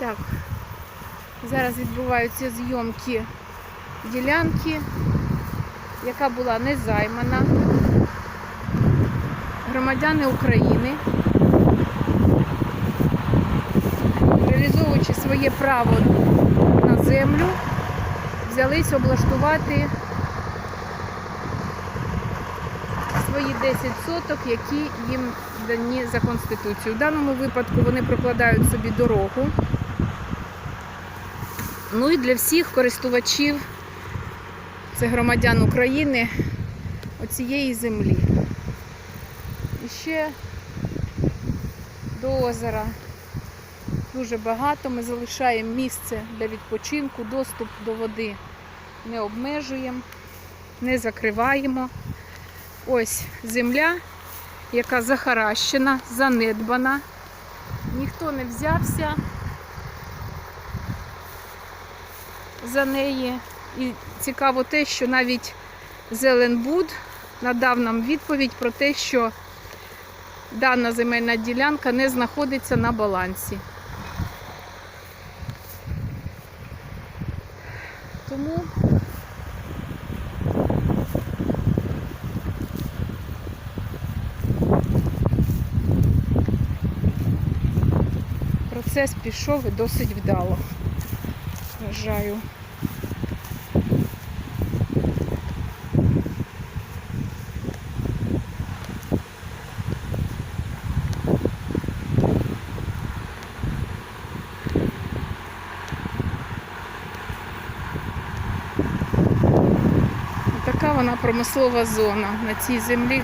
Так, зараз відбуваються зйомки ділянки, яка була не займана. Громадяни України, реалізовуючи своє право на землю, взялись облаштувати свої 10 соток, які їм дані за Конституцією. В даному випадку вони прокладають собі дорогу. Ну і для всіх користувачів, це громадян України, оцієї землі. І ще до озера дуже багато. Ми залишаємо місце для відпочинку, доступ до води не обмежуємо, не закриваємо. Ось земля, яка захаращена, занедбана. Ніхто не взявся за неї. І цікаво те, що навіть Зеленбуд надав нам відповідь про те, що дана земельна ділянка не знаходиться на балансі. Тому процес пішов і досить вдало. Вважаю. Така вона промислова зона. На цій землі